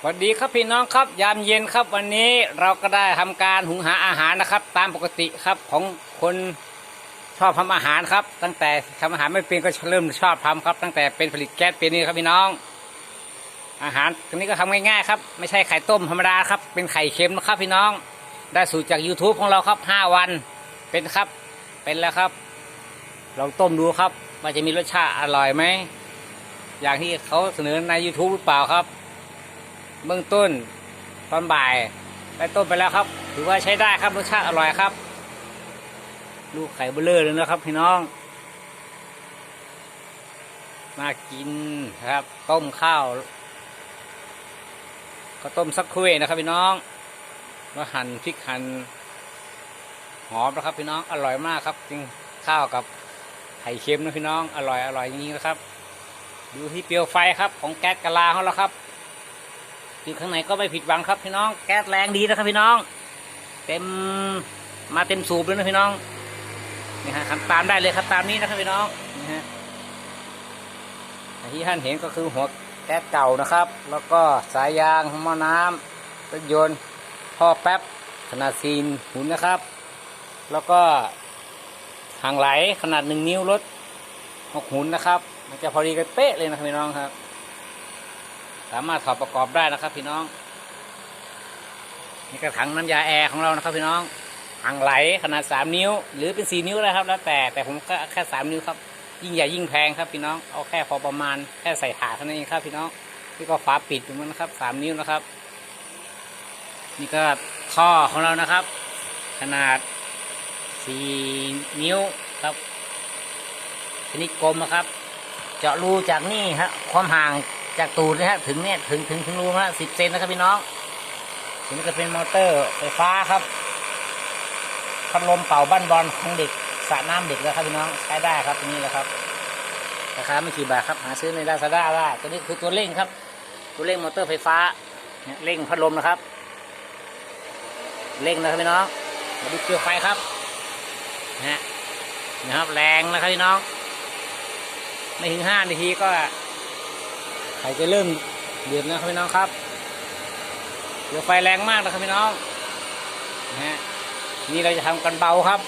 สวัสดีครับพี่น้องครับยามเย็นครับวันนี้เราก็ได้ทำการหุงหาอาหารนะครับ ตามปกติครับของคนชอบทำอาหารครับ ตั้งแต่ทำอาหารไม่เป็นก็เริ่มชอบทำครับ ตั้งแต่เป็นผลิตแก๊สเป็นนี่ครับพี่น้อง อาหารตรงนี้ก็ทำง่ายๆครับ ไม่ใช่ไข่ต้มธรรมดาครับ เป็นไข่เค็มนะครับพี่น้องได้สูตรจาก YouTube ของเราครับห้าวันเป็นครับเป็นแล้วครับลองต้มดูครับว่าจะมีรสชาติอร่อยไหมอย่างที่เขาเสนอใน YouTube หรือเปล่าครับ เบื้องต้นตอนบ่ายได้ต้มไปแล้วครับ ถือว่าใช้ได้ครับรสชาติอร่อยครับ ลูกไข่เบลเลอร์เลยนะครับพี่น้องน่ากินครับ ต้มข้าวก็ต้มสักคุยนะครับพี่น้องแล้วหั่นพริกหั่นหอมนะครับพี่น้องอร่อยมากครับจริงข้าวกับไข่เค็มนะพี่น้องอร่อยอร่อยจริงๆนะครับ ดูที่เปลวไฟครับของแก๊สกะลาของเราครับ อยู่ข้างในก็ไม่ผิดหวังครับพี่น้อง แก๊สแรงดีนะครับพี่น้อง เต็มมาเต็มสูบเลยนะพี่น้องนี่ฮะทำตามได้เลยครับตามนี้นะครับพี่น้องนี่ฮะที่ท่านเห็นก็คือหัวแก๊สเก่านะครับ แล้วก็สายยางหม้อน้ำรถยนต์ท่อแป๊บขนาดซีนหุ่นนะครับ แล้วก็หางไหลขนาดหนึ่งนิ้วรถหกหุ่นนะครับ มันจะพอดีกันเป๊ะเลยนะครับพี่น้องครับ สามารถถอดประกอบได้นะครับ พี่น้องนี่กระถังน้ำยาแอร์ของเรานะครับ พี่น้องหางไหลขนาดสามนิ้ว หรือเป็นสี่นิ้วเลยครับ แล้วแต่แต่ผมก็แค่สามนิ้วครับ ยิ่งใหญ่ยิ่งแพงครับพี่น้องเอาแค่พอประมาณแค่ใส่ถาเท่านั้นเองครับ พี่น้องนี่ก็ฝาปิดอยู่มันนะครับสามนิ้วนะครับ นี่ก็ท่อของเรานะครับ ขนาดสี่นิ้วครับชนิดกลมนะครับ เจาะรูจากนี่ฮะความห่าง จากตูดนะฮะถึงเนี่ยถึงถึงถึงรูฮะสิบเซนนะครับพี่น้องถึงจะเป็นมอเตอร์ไฟฟ้าครับพัดลมเป่าบ้านบอลของเด็กสระน้ำเด็กแล้วครับพี่น้องใช้ได้ครับตัวนี้แหละครับราคาไม่กี่บาทครับหาซื้อในลาซาด้าได้ตัวนี้คือตัวเร่งครับ ตัวเร่งมอเตอร์ไฟฟ้าเนี่ยเร่งพัดลมนะครับเร่งนะครับพี่น้องมาดูเกลียวไฟครับนะนะครับแรงนะครับพี่น้องไม่ถึงห้านาทีก็ ข่จะเริ่มเดือดนะครับพี่น้องครับเดี๋ยวไฟแรงมากนะครับพี่น้องนะฮะนี่เราจะทำกันเบาครับ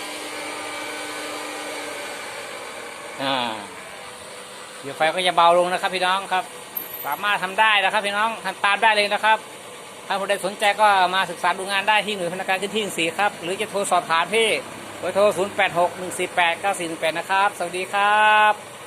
อ่าเดี๋ยวไฟก็จะเบาลงนะครับ พี่น้องครับ สามารถทำได้นะครับ พี่น้องทำตามได้เลยนะครับถ้าผู้ใดสนใจก็มาศึกษาดูงานได้ที่หน่วยพนักงานขึ้นที่สีครับ หรือจะโทรสอบถามที่เบอร์โทร 0 8 6 1 4 8 9 4 1 8 นะครับ สวัสดีครับ